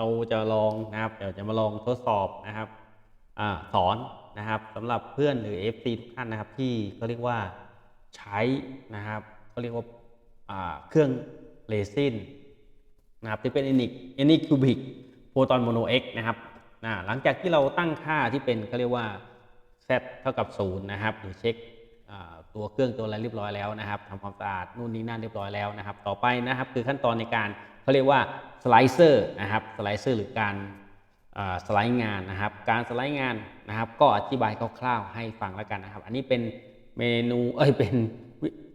เราจะลองนะครับเดี๋ยวจะมาลองทดสอบนะครับอสอนนะครับสำหรับเพื่อนหรือ FC ทุกท่านนะครับที่เขาเรียกว่าใช้นะครับเขาเรียกว่าเครื่องเลซินนะครับที่เป็น Enic Anycubic Proton Mono X นเอ็กนะครับอ่าหลังจากที่เราตั้งค่าที่เป็นเขาเรียกว่า z เท่ากับศูนย์นะครับหรือเช็คตัวเครื่องตัวอะไรเรียบร้อยแล้วนะครับทำความสะอาดนู่นนี่นั่นเรียบร้อยแล้วนะครับ ต่อไปนะครับคือขั้นตอนในการ เขาเรียกว่าสไลเซอร์นะครับสไลเซอร์หรือการสไลด์งานนะครับ การสไลด์งานนะครับ ก็อธิบายคร่าวๆให้ฟังแล้วกันนะครับ อันนี้เป็นเมนูเอ้ยเป็น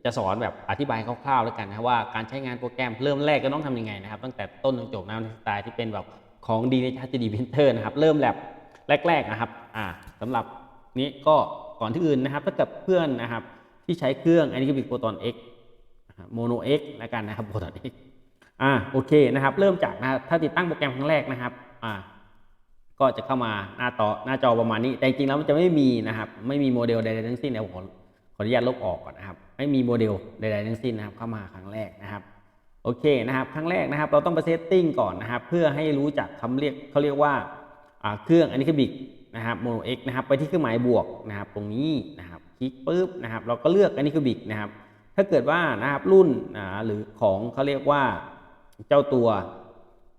จะสอนแบบอธิบายคร่าวๆแล้วกันนะว่าการใช้งานโปรแกรมเริ่มแรกก็ต้องทำยังไงนะครับ ตั้งแต่ต้นจนจบนะในสไตล์ที่เป็นแบบของดีในชาติดีพินเตอร์นะครับ เริ่มแลบแรกๆนะครับอ่าสำหรับนี้ก็ก่อนที่อื่นนะครับถ้ากับเพื่อนนะครับที่ใช้เครื่องอันนี้ก็เป็นโปรตอน X โมโน X แล้วกันนะครับโปรตอน X อ่าโอเคนะครับ เริ่มจากนะถ้าติดตั้งโปรแกรมครั้งแรกนะครับอ่าก็จะเข้ามาหน้าต่อหน้าจอประมาณนี้ แต่จริงแล้วมันจะไม่มีนะครับ ไม่มีโมเดลใดๆทั้งสิ้นเดี๋ยวผมขอขออนุญาตลบออกก่อนนะครับ ไม่มีโมเดลใดๆทั้งสิ้นนะครับเข้ามาครั้งแรกนะครับโอเคนะครับครั้งแรกนะครับ เราต้องไปเซตติ้งก่อนนะครับ เพื่อให้รู้จักคำเรียกเขาเรียกว่าอ่าเครื่องอันนี้คือบิกนะครับโมโนเอ็กนะครับไปที่เครื่องหมายบวกนะครับ ตรงนี้นะครับคลิกปุ๊บนะครับ เราก็เลือกอันนี้คือบิกนะครับ ถ้าเกิดว่านะครับรุ่นหรือของเขาเรียกว่า เจ้าตัว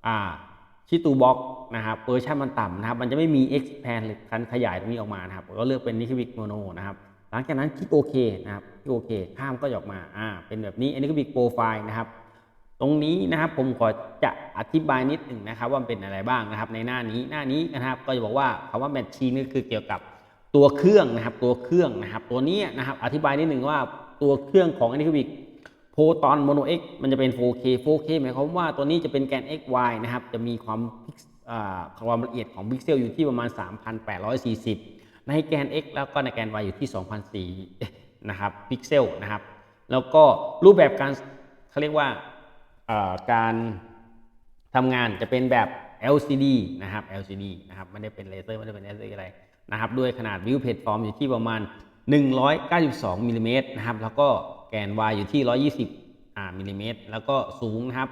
อ่าชิตูบ็อกนะครับเวอร์ชันมันต่ำนะครับ มันจะไม่มี expand หรือการขยายตรงนี้ออกมานะครับก็เลือกเป็นนิคิบิกโมโนนะครับ หลังจากนั้นคลิกโอเคนะครับคลิกโอเคข้ามก็ออกมาอ่าเป็นแบบนี้อันนี้ก็บิกโปรไฟล์นะครับ ตรงนี้นะครับผมขอจะอธิบายนิดหนึ่งนะครับ ว่าเป็นอะไรบ้างนะครับ ในหน้านี้หน้านี้นะครับ ก็จะบอกว่าคำว่าแมชชีนก็คือเกี่ยวกับตัวเครื่องนะครับ ตัวเครื่องนะครับ ตัวนี้นะครับ อธิบายนิดหนึ่งว่าตัวเครื่องของอันนี้คือบิกโโพตอนโมโน X มันจะเป็น 4K 4K หมายความว่าตัวนี้จะเป็นแกน XY นะครับ จะมีความความละเอียดของพิกเซลอยู่ที่ประมาณ 3,840 ในแกน X แล้วก็ในแกน Y อยู่ที่ 2,004นะครับพิกเซลนะครับ แล้วก็รูปแบบการเขาเรียกว่าการทำงานจะเป็นแบบ LCD นะครับ LCD นะครับไม่ได้เป็นเลเซอร์ไม่ได้เป็น LCD อะไรนะครับ ด้วยขนาดวิวเพจฟอร์มอยู่ที่ประมาณ 192มิลลิเมตรนะครับ แล้วก็ แกน Y อยู่ที่ 120อ่ามิลลิเมตรแล้วก็สูงนะครับ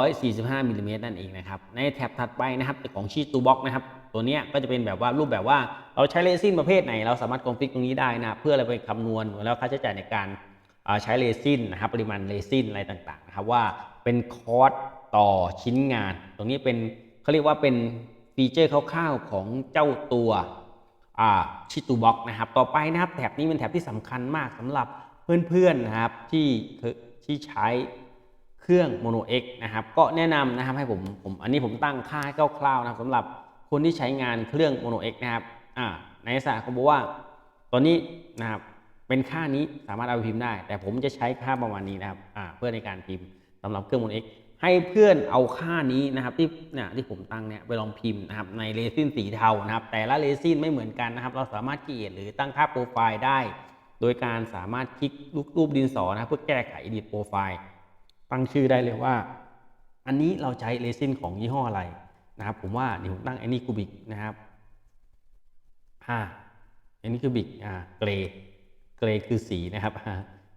245มิลลิเมตรนั่นเองนะครับ ในแท็บถัดไปนะครับของชีตูบ็อกนะครับ ตัวเนี้ยก็จะเป็นแบบว่ารูปแบบว่าเราใช้เรซินประเภทไหน เราสามารถคอนฟิกตรงนี้ได้นะเพื่อเรไปคำนวณแล้วค่าใช้จ่ายในการใช้เรซินนะครับปริมาณเรซินอะไรต่างๆนะครับว่าเป็นคอร์สต่อชิ้นงาน ตรงนี้เป็นเขาเรียกว่าเป็นฟีเจอร์คร่าวๆของเจ้าตัวชิตูบ็อกนะครับ ต่อไปนะครับแถบนี้เป็นแถบที่สำคัญมากสำหรับ เพื่อนๆนะครับที่ที่ใช้เครื่อง Mono X นะครับก็แนะนำนะครับให้ผมผมอันนี้ผมตั้งค่าให้คร่าวๆนะครับสำหรับคนที่ใช้งานเครื่อง Mono X นะครับอ่าในสระเขาบอกว่าตอนนี้นะครับเป็นค่านี้สามารถเอาไปพิมพ์ได้ แต่ผมจะใช้ค่าประมาณนี้นะครับอ่าเพื่อในการพิมพ์สำหรับเครื่องมูล X ให้เพื่อนเอาค่านี้นะครับที่เนี่ยที่ผมตั้งเนี่ยไปลองพิมพ์นะครับในเรซินสีเทานะครับแต่ละเรซินไม่เหมือนกันนะครับ เราสามารถเกียดหรือตั้งค่าโปรไฟล์ได้ โดยการสามารถคลิกรูปรูปดินสอนะเพื่อแก้ไข edit โปรไฟล์ตั้งชื่อได้เลยว่า อันนี้เราใช้เรซินของยี่ห้ออะไรนะครับ ผมว่าเดี๋ยวผมตั้งอ้นี่คูบิกนะครับอ่าอันนี้คือบิกอ่าเกรย์เกรย์คือสีนะครับ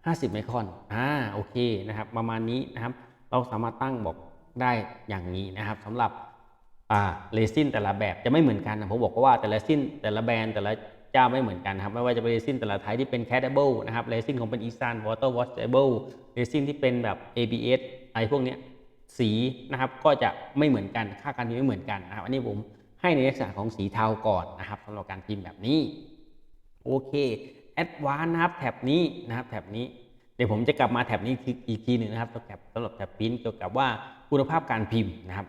ห้าสิบไมครอนอ่าโอเคนะครับ ประมาณนี้นะครับ เราสามารถตั้งบอกได้อย่างนี้นะครับสำหรับอ่าเรซินแต่ละแบบจะไม่เหมือนกันนะผมบอกว่าแต่ละซินแต่ละแบรนด์แต่ละ เจ้าไม่เหมือนกันนะครับไม่ว่าจะเป็นเรซินแต่ละไทยที่เป็น catable นะครับเรซินของเป็น Esan water washable เรซินที่เป็นแบบ ABS อะไรพวกเนี้ยสีนะครับก็จะไม่เหมือนกันค่าการพิมพ์ไม่เหมือนกันนะครับอันนี้ผมให้ในลักษณะของสีเทาก่อนนะครับสำหรับการพิมพ์แบบนี้โอเคแอดวานนะครับแท็บนี้นะครับแท็บนี้เดี๋ยวผมจะกลับมาแท็บนี้อีกทีหนึ่งนะครับสำหรับแท็บสำหรับแท็บพิมพ์เกี่ยวกับว่าคุณภาพการพิมพ์นะครับ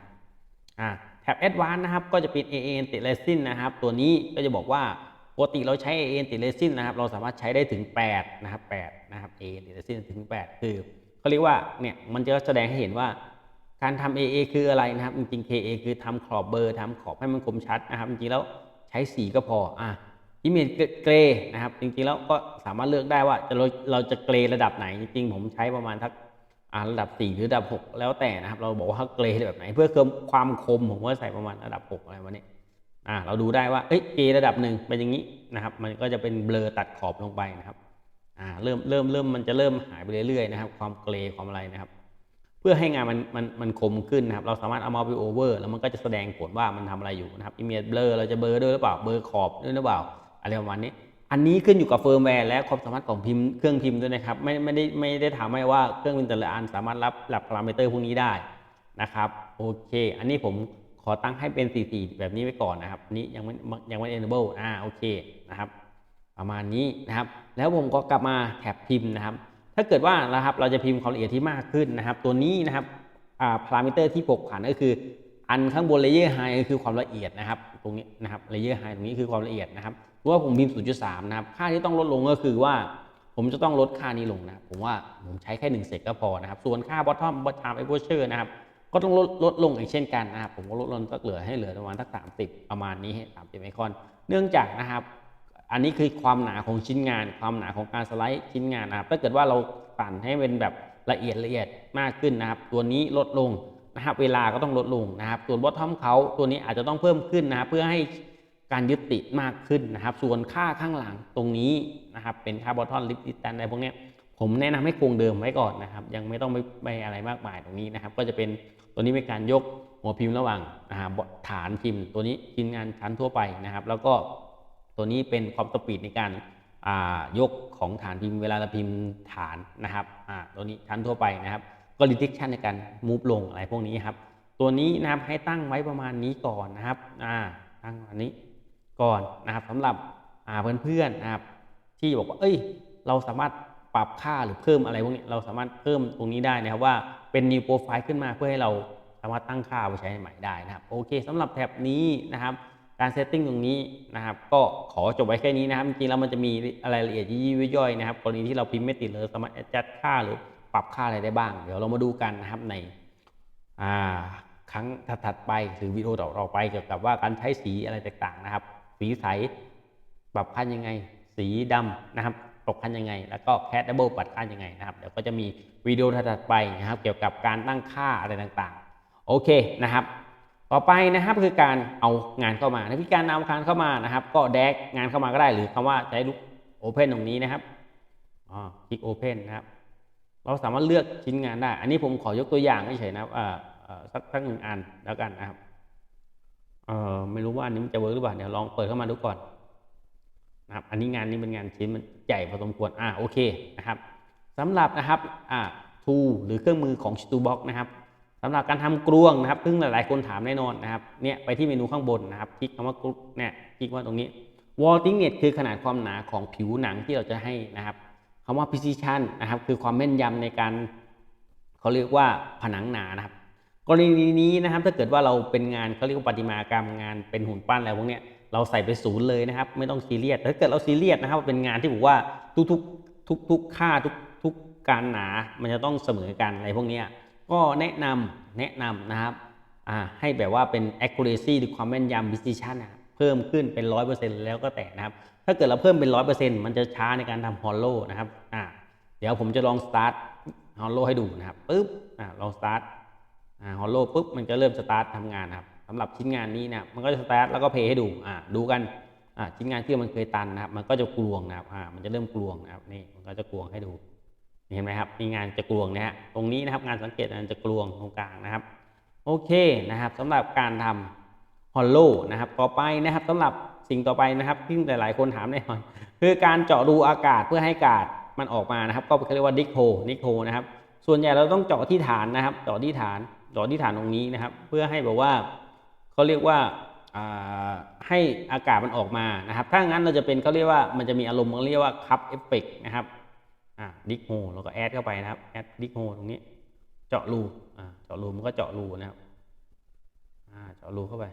อ่าแท็บแอดวานนะครับก็จะเป็น AA ติดเรซินนะครับตัวนี้ก็จะบอกว่า ปกติเราใช้ AA ติดเรซินนะครับ เราสามารถใช้ได้ถึง 8 นะครับ8นะครับ AA ติดเรซินถึง 8 คือเขาเรียกว่าเนี่ยมันจะแสดงให้เห็นว่าการทำ AA คืออะไรนะครับ จริงๆ KA คือทำขอบเบอร์ทำขอบให้มันคมชัดนะครับ จริงๆ แล้วใช้สีก็พออะอิเมจเกรนะครับ จริงๆ แล้วก็สามารถเลือกได้ว่าจะเราเราจะเกรระดับไหน จริงๆ ผมใช้ประมาณทักอ่าระดับ 4 หรือระดับ 6 แล้วแต่นะครับ เราบอกว่าเกรแบบไหน เพื่อเพิ่มความคมผมก็ใส่ประมาณระดับ 6 อะไรวันนี้ อ่าเราดูได้ว่าเอ้ยเกระดับหนึ่งเป็นอย่างนี้นะครับ มันก็จะเป็นเบลอตัดขอบลงไปนะครับอ่าเริ่มเริ่มเริ่มมันจะเริ่มหายไปเรื่อยๆนะครับ ความเกรความอะไรนะครับ เพื่อให้งานมันมันมันคมขึ้นนะครับ เราสามารถเอามาไปโอเวอร์แล้วมันก็จะแสดงผลว่ามันทำอะไรอยู่นะครับอิมเมจเบลอเราจะเบลอด้วยหรือเปล่าเบลอขอบด้วยหรือเปล่าอะไรประมาณนี้ อันนี้ขึ้นอยู่กับเฟิร์มแวร์และความสามารถของพิมพ์เครื่องพิมพ์ด้วยนะครับ ไม่ไม่ได้ไม่ได้ถามให้ว่าเครื่องพิมพ์แต่ละอันสามารถรับหลักพารามิเตอร์พวกนี้ได้นะครับโอเค อันนี้ผม ขอตั้งให้เป็น 44 แบบนี้ไว้ก่อนนะครับนี้ยังไม่ยังไม่ enable อ่าโอเคนะครับ ประมาณนี้นะครับ แล้วผมก็กลับมาแท็บพิมพ์นะครับ ถ้าเกิดว่านะครับเราจะพิมพ์ความละเอียดที่มากขึ้นนะครับ ตัวนี้นะครับอ่าพารามิเตอร์ที่ผกผันก็คืออันข้างบนเลเยอร์ไฮคือความละเอียดนะครับ ตรงนี้นะครับเลเยอร์ไฮตรงนี้คือความละเอียดนะครับเพราะว่าผมพิมพ์ 0.3 นะครับ ค่าที่ต้องลดลงก็คือว่าผมจะต้องลดค่านี้ลงนะผมว่าผมใช้แค่1เซตก็พอนะครับ ส่วนค่า bottom bottom exposure นะครับ ก็ต้องลดลดลงอีกเช่นกันนะครับผมก็ลดลงสักเหลือให้เหลือประมาณสัก30ประมาณนี้สามสิบไมครอน เนื่องจากนะครับอันนี้คือความหนาของชิ้นงาน ความหนาของการสไลด์ชิ้นงานนะครับถ้าเกิดว่าเราปั่นให้เป็นแบบละเอียดละเอียดมากขึ้นนะครับ ตัวนี้ลดลงนะครับเวลาก็ต้องลดลงนะครับ ส่วนบอททอมเขาตัวนี้อาจจะต้องเพิ่มขึ้นนะครับเพื่อให้การยึดติดมากขึ้นนะครับ ส่วนค่าข้างหลังตรงนี้นะครับเป็นค่าบอททอมลิปติตันอะไรพวกนี้ ผมแนะนำให้คงเดิมไว้ก่อนนะครับ ยังไม่ต้องไปไปอะไรมากมายตรงนี้นะครับ ก็จะเป็นตัวนี้เป็นการยกหัวพิมพ์ระหว่างฐานพิมพ์ ตัวนี้ชิ้นงานชั้นทั่วไปนะครับ แล้วก็ตัวนี้เป็นความสปีดในการายกของฐานพิมพ์เวลาเราพิมพ์ฐานนะครับตัวนี้ชั้นทั่วไปนะครับก็ restriction ในการ move ลงอะไรพวกนี้ครับ ตัวนี้นะครับให้ตั้งไว้ประมาณนี้ก่อนนะครับตั้งอันนี้ก่อนนะครับสำหรับเพื่อนๆนะครับ ที่บอกว่าเอ้ย เราสามารถ ปรับค่าหรือเพิ่มอะไรพวกนี้เราสามารถเพิ่มตรงนี้ได้นะครับว่าเป็น new profile ขึ้นมาเพื่อให้เราสามารถตั้งค่าไปใช้ใหม่ได้นะครับโอเคสำหรับแท็บนี้นะครับการเซตติ้งตรงนี้นะครับก็ขอจบไว้แค่นี้นะครับจริงๆแล้วมันจะมีรายละเอียดยิบย่อยๆนะครับกรณีที่เราพิมพ์ไม่ติดเลยสามารถ adjust ค่าหรือปรับค่าอะไรได้บ้าง เดี๋ยวเรามาดูกันนะครับในครั้งถัดๆไปหรือวิดีโอต่อๆไปเกี่ยวกับว่าการใช้สีอะไรต่างๆนะครับ สีใสปรับขั้นยังไง สีดำนะครับ ตกขั้นยังไง แล้วก็แค t ดับเบิลปัดขั้นยังไงนะครับ เดี๋ยวก็จะมีวิดีโอถัดไปนะครับ เกี่ยวกับการตั้งค่าอะไรต่างๆ โอเคนะครับ ต่อไปนะครับคือการเอางานเข้ามาถ้าพิการเอางานเข้ามานะครับ ก็แดกงานเข้ามาก็ได้ หรือคำว่าใช้ลูกโอเพนตรงนี้นะครับอ๋อคลิกโอเพนนะครับ เราสามารถเลือกชิ้นงานได้ อันนี้ผมขอยกตัวอย่างเฉยๆนะครับเอ่อสักสักหนึ่งอันแล้วกันนะครับเอ่อไม่รู้ว่าอันนี้มันจะเวิร์กหรือเปล่าเดี๋ยวลองเปิดเข้ามาดูก่อน นะครับ อันนี้งานนี้เป็นงานชิ้นมันใหญ่พอสมควร อ่าโอเคนะครับสำหรับนะครับอ่าทูหรือเครื่องมือของ s t u b o x นะครับสำหรับการทำกลวงนะครับ ซึ่งหลายๆ คนถามแน่นอนนะครับ เนี่ยไปที่เมนูข้างบนนะครับ คลิกคำว่ากลวงเนี่ยคลิกว่าตรงนี้ wall thickness คือขนาดความหนาของผิวหนังที่เราจะให้นะครับคำว่า precision นะครับ คือความแม่นยำในการเขาเรียกว่าผนังหนานะครับ กรณีนี้นะครับถ้าเกิดว่าเราเป็นงานเขาเรียกว่าประติมากรรมงานเป็นหุ่นปั้นอะไรพวกเนี้ย เราใส่ไปศูนย์เลยนะครับ ไม่ต้องซีเรียสถ้าเกิดเราซีเรียสนะครับเป็นงานที่บอกว่าทุกๆทุกทุกค่าทุกทุกการหนา มันจะต้องเสมอกันอะไรพวกนี้ก็แนะนำแนะนำนะครับให้แบบว่าเป็น accuracy หรือความแม่นยำ precision นะเพิ่มขึ้นเป็น 100%แล้วก็แต่นะครับ ถ้าเกิดเราเพิ่มเป็น 100%มันจะช้าในการทำ hollow นะครับอ่าเดี๋ยวผมจะลอง start hollow ให้ดูนะครับปึ๊บอ่าลอง start อ่าฮอลโลปุ๊บมันจะเริ่มสตาร์ทำงานนะครับำหรับชิ้นงานนี้นะมันก็จะสตาร์ทแล้วก็เพย์ให้ดูอ่าดูกันอ่าชิ้นงานที่มันเคยตันนะครับ มันก็จะกลวงนะครับอ่ามันจะเริ่มกลวงนะครับนี่มันก็จะกลวงให้ดูเห็นไหมครับนี่งานจะกลวงนะฮะตรงนี้นะครับงานสังเกตมันจะกลวงตรงกลางนะครับ โอเคนะครับสำหรับการทำฮอลโลนะครับ ต่อไปนะครับสำหรับสิ่งต่อไปนะครับที่หลาย ๆ คนถามแน่นอนคือการเจาะรูอากาศเพื่อให้อากาศมันออกมานะครับ ก็เขาเรียกว่าดิกโฮดิโฮนะครับ ส่วนใหญ่เราต้องเจาะที่ฐานนะครับ เจาะที่ฐานเจาะที่ฐานตรงนี้นะครับ เพื่อให้แบบว่า เขาเรียกว่าให้อากาศมันออกมานะครับ ถ้างั้นเราจะเป็นเขาเรียกว่ามันจะมีอารมณ์เขาเรียกว่าคัพเอฟเฟกนะครับดิกโฮแล้วก็แอดเข้าไปนะครับแอดดิกโฮตรงนี้ เจาะรูเจาะรูมันก็เจาะรูนะครับเจาะรูเข้าไป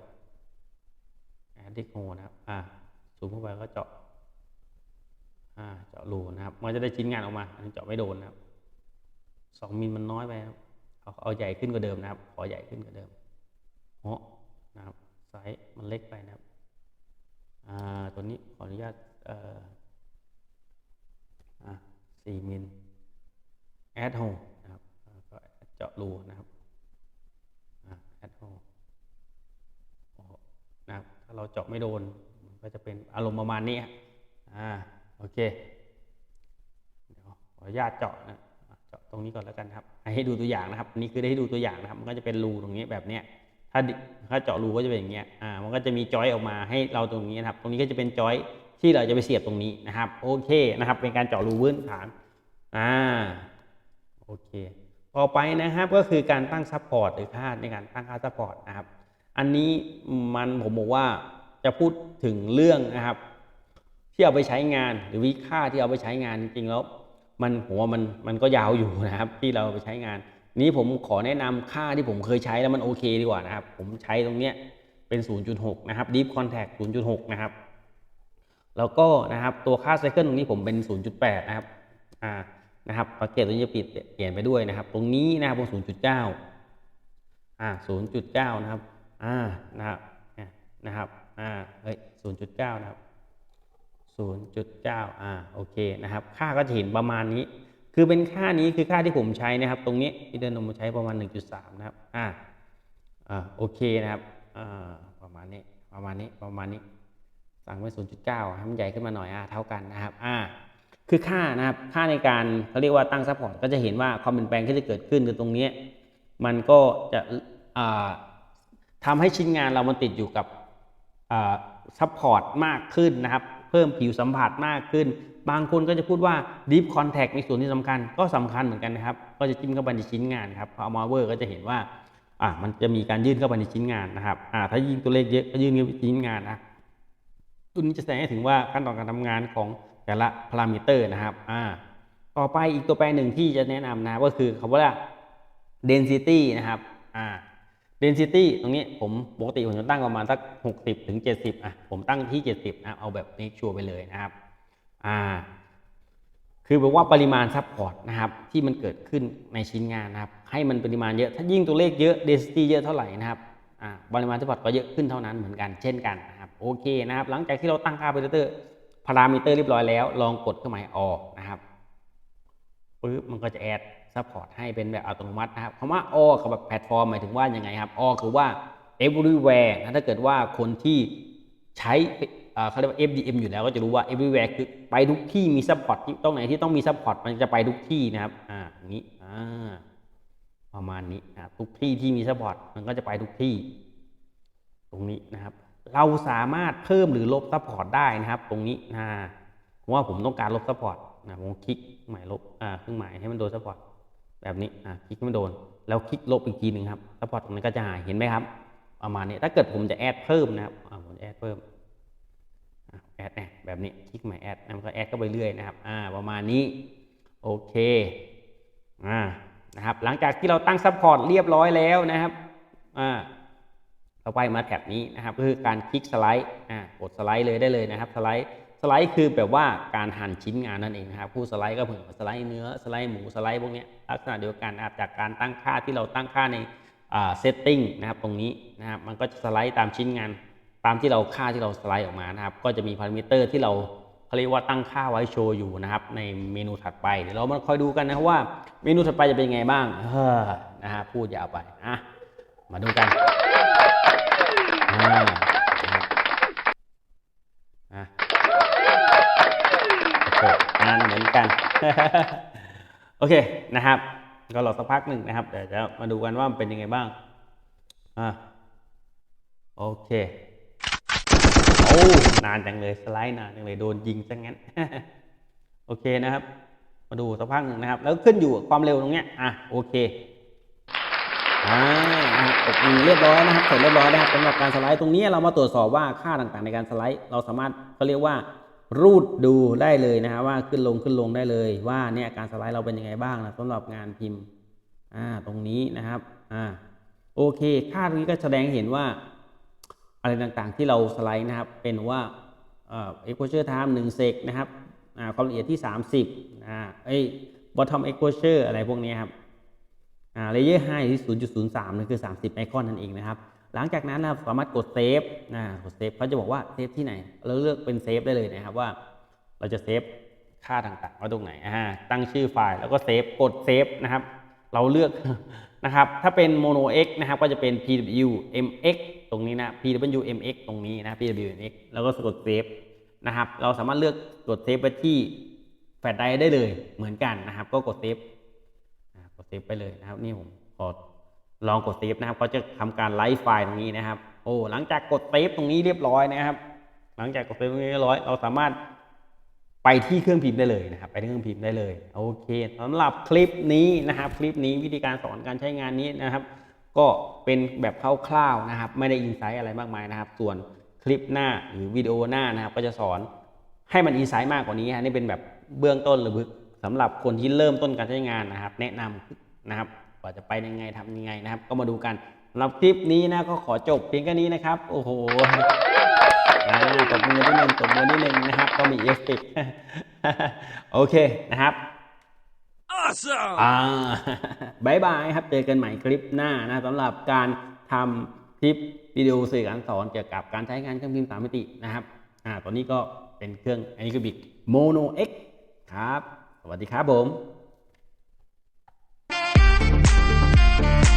แอดดิกโฮนะครับซูมเข้าไปก็เจาะเจาะรูนะครับ มันจะได้ชิ้นงานออกมาอันนี้เจาะไม่โดนนะครับสองมิลมันน้อยไปครับเอาเอาใหญ่ขึ้นกว่าเดิมนะครับ ขอใหญ่ขึ้นกว่าเดิมเหาะ นะครับไซส์มันเล็กไปนะครับตัวนี้ขออนุญาตเอ่ออ่าสี่มิลแอดโฮนะครับก็เจาะรูนะครับแอดโฮนะครับถ้าเราเจาะไม่โดนมันก็จะเป็นอารมณ์ประมาณนี้อ่าโอเคเดี๋ยวขออนุญาตเจาะนะเจาะตรงนี้ก่อนแล้วกันครับ ให้ดูตัวอย่างนะครับนนี้คือได้ให้ดูตัวอย่างนะครับ มันก็จะเป็นรูตรงนี้แบบเนี้ยถ้าดิ ถ้าเจาะรูก็จะเป็นอย่างเงี้ยอ่ามันก็จะมีจอยออกมาให้เราตรงนี้นะครับ ตรงนี้ก็จะเป็นจอยที่เราจะไปเสียบตรงนี้นะครับโอเคนะครับ เป็นการเจาะรูพื้นฐานอ่าโอเคต่อไปนะครับก็คือการตั้งซัพพอร์ตหรือค่าในการตั้งค่าซัพพอร์ตนะครับ อันนี้มันผมบอกว่าจะพูดถึงเรื่องนะครับ ที่เอาไปใช้งานหรือวิค่าที่เอาไปใช้งานจริงๆแล้ว มันผมว่ามันมันก็ยาวอยู่นะครับ ที่เราเอาไปใช้งาน นี้ผมขอแนะนำค่าที่ผมเคยใช้แล้วมันโอเคดีกว่านะครับ ผมใช้ตรงเนี้ยเป็น 0.6 นะครับ Deep Contact 0.6 นะครับ แล้วก็นะครับตัวค่าไซเคิลตรงนี้ผมเป็น 0.8 นะครับ อ่า นะครับสังเกตตรงนี้จะปิดเปลี่ยนไปด้วยนะครับ ตรงนี้นะครับผม0.9 อ่า 0.9 นะครับ อ่า นะครับ นะครับ อ่า เฮ้ย 0.9 นะครับ 0.9 อ่า โอเคนะครับ ค่าก็จะเห็นประมาณนี้ คือเป็นค่านี้คือค่าที่ผมใช้นะครับ ตรงนี้ที่เดินนมใช้ประมาณ 1.3 นะครับ อ่าอ่าโอเคนะครับอ่าประมาณนี้ประมาณนี้ประมาณนี้ สั่งไว้ 0.9ให้มันใหญ่ขึ้นมาหน่อยอ่าเท่ากันนะครับอ่าคือค่านะครับค่าในการเขาเรียกว่าตั้งซัพพอร์ตก็จะเห็นว่าความเปลี่ยนแปลงที่จะเกิดขึ้นคือตรงนี้ มันก็จะอ่าทำให้ชิ้นงานเรามันติดอยู่กับซัพพอร์ตมากขึ้นนะครับ เพิ่มผิวสัมผัสมากขึ้น บางคนก็จะพูดว่า Deep Contact ในส่วนที่สำคัญก็สำคัญเหมือนกันนะครับ ก็จะจิ้มเข้าไปในชิ้นงานครับพอเอามาเวอร์ก็จะเห็นว่าอ่ามันจะมีการยื่นเข้าไปในชิ้นงานนะครับอ่าถ้ายิ่งตัวเลขเยอะก็ยื่นเข้าไปชิ้นงานนะตัวนี้จะแสดงให้ถึงว่าขั้นตอนการทำงานของแต่ละพารามิเตอร์นะครับอ่าต่อไปอีกตัวแปรหนึ่งที่จะแนะนำนะก็คือคำว่า density นะครับอ่า density ตรงนี้ผมปกติผมจะตั้งประมาณสัก 60ถึง70อะผมตั้งที่ 70นะเอาแบบ make sure ไปเลยนะครับอ่าคือบอกว่าปริมาณซัพพอร์ตนะครับที่มันเกิดขึ้นในชิ้นงานนะครับ ให้มันปริมาณเยอะถ้ายิ่งตัวเลขเยอะ density เยอะเท่าไหร่นะครับอ่าปริมาณซัพพอร์ตก็เยอะขึ้นเท่านั้นเหมือนกันเช่นกันนะครับโอเคนะครับ หลังจากที่เราตั้งค่าพารามิเตอร์พารามิเตอร์เรียบร้อยแล้ว ลองกดเครื่องหมายออกนะครับปึ๊บมันก็จะแอด ซัพพอร์ตให้เป็นแบบอัตโนมัตินะครับคำว่า all กับแบบแพลตฟอร์มหมายถึงว่ายังไงครับ all คือว่า everywhere นะถ้าเกิดว่าคนที่ใช้เขาเรียกว่า FDM อยู่แล้วก็จะรู้ว่า everywhere คือไปทุกที่มีซัพพอร์ตที่ตรงไหนที่ต้องมีซัพพอร์ตมันจะไปทุกที่นะครับ อ่าอย่างนี้อ่าประมาณนี้นะทุกที่ที่มีซัพพอร์ตมันก็จะไปทุกที่ ตรงนี้นะครับ เราสามารถเพิ่มหรือลบซัพพอร์ตได้นะครับ ตรงนี้นะผมว่าผมต้องการลบซัพพอร์ตนะผมคลิกหมายลบอ่าเครื่องหมายให้มันโดนซัพพอร์ต แบบนี้อ่าคลิกให้มันโดน แล้วคลิกลบอีกทีหนึ่งครับซัพพอร์ตตรงนี้ก็จะหายเห็นไหมครับ ประมาณนี้ถ้าเกิดผมจะแอดเพิ่มนะครับผมจะแอดเพิ่มแอดเนี่ยแบบนี้คลิกใหมายแอดมันก็แอดเข้าไปเรื่อยนะครับอ่าประมาณนี้โอเคอ่านะครับหลังจากที่เราตั้งซัพพอร์ตเรียบร้อยแล้วนะครับอ่าต่อไปมาแท็บนี้นะครับก็คือการคลิกสไลด์อ่ากดสไลด์เลยได้เลยนะครับสไลด์ สไลด์คือแบบว่าการหั่นชิ้นงานนั่นเองนะครับผู้สไลด์ก็เหมือนสไลด์เนื้อสไลด์หมูสไลด์พวกนี้ลักษณะเดียวกันนะครับจากการตั้งค่าที่เราตั้งค่าในเซตติ้งนะครับตรงนี้นะครับมันก็จะสไลด์ตามชิ้นงาน ตามที่เราค่าที่เราสไลด์ออกมานะครับ ก็จะมีพารามิเตอร์ที่เราเขาเรียกว่าตั้งค่าไว้โชว์อยู่นะครับ ในเมนูถัดไปเดี๋ยวเรามาคอยดูกันนะครับว่าเมนูถัดไปจะเป็นยังไงบ้างนะฮะพูดยาวไปอะมาดูกัน โอเคนะครับ ก็รอสักพักหนึ่งนะครับเดี๋ยวจะมาดูกันว่ามันเป็นยังไงบ้างอ่าโอเคโอ้นานจังเลยสไลด์นานจังเลยโดนยิงซะงั้นโอเคนะครับ มาดูสักพักหนึ่งนะครับ แล้วขึ้นอยู่ความเร็วตรงเนี้ยอะโอเคอ่านะครับกดอีเรียบร้อยนะครับเสร็จเรียบร้อยนะครับสำหรับการสไลด์ตรงนี้เรามาตรวจสอบว่าค่าต่างๆในการสไลด์ เราสามารถเขาเรียกว่า รูดดูได้เลยนะครับว่าขึ้นลงขึ้นลงได้เลย ว่าเนี่ยการสไลด์เราเป็นยังไงบ้างนะสำหรับงานพิมพ์อ่าตรงนี้นะครับอ่าโอเค ค่าตรงนี้ก็แสดงเห็นว่า อะไรต่างๆที่เราสไลด์นะครับ เป็นว่าเอ่อ exposure time 1เซกนะครับความละเอียดที่ 30อ่าเอ้ย bottom exposure อะไรพวกนี้ครับอ่า layer high ที่ 0.03นั่นคือ 30ไอคอนนั่นเองนะครับ หลังจากนั้นนะครับสามารถกดเซฟนะกดเซฟเขาจะบอกว่าเซฟที่ไหน เราเลือกเป็นเซฟได้เลยนะครับว่า เราจะเซฟค่าต่างๆไว้ตรงไหนอ่าตั้งชื่อไฟล์แล้วก็เซฟกดเซฟนะครับ เราเลือกนะครับ ถ้าเป็น mono x นะครับ ก็จะเป็น pwmx ตรงนี้นะ pwmx ตรงนี้นะ pwmx แล้วก็กดเซฟนะครับ เราสามารถเลือกกดเซฟไปที่แฟลชไดรฟ์ได้เลยเหมือนกันนะครับ ก็กดเซฟกดเซฟไปเลยนะครับ นี่ผมขอ ลองกดเซฟนะครับเขาจะทำการไลฟ์ไฟล์ตรงนี้นะครับ โอ้หลังจากกดเซฟตรงนี้เรียบร้อยนะครับ หลังจากกดเซฟตรงนี้เรียบร้อย เราสามารถไปที่เครื่องพิมพ์ได้เลยนะครับ ไปที่เครื่องพิมพ์ได้เลย โอเคสำหรับคลิปนี้นะครับ คลิปนี้วิธีการสอนการใช้งานนี้นะครับ ก็เป็นแบบคร่าวๆนะครับ ไม่ได้อินไซต์อะไรมากมายนะครับ ส่วนคลิปหน้าหรือวิดีโอหน้านะครับ ก็จะสอนให้มันอินไซต์มากกว่านี้ฮะนี่เป็นแบบเบื้องต้นหรือสำหรับคนที่เริ่มต้นการใช้งานนะครับ แนะนำนะครับ ว่าจะไปยังไงทำยังไงนะครับ ก็มาดูกันสำหรับคลิปนี้นะก็ขอจบเพียงแค่นี้นะครับ โอ้โหอ่าตบมือนิดนึงตบมือนิดนึงนะครับ ก็มีเอฟเฟกต์โอเคนะครับ Awesome! อ่าบายบายครับ เจอกันใหม่คลิปหน้านะสำหรับการทำคลิปวิดีโอสื่อการสอนเกี่ยวกับการใช้งานเครื่องพิมพ์สามมิตินะครับ อ่า ตอนนี้ก็เป็นเครื่องอันนี้คือบิกโมโนเอ็กครับ สวัสดีครับผม Bye.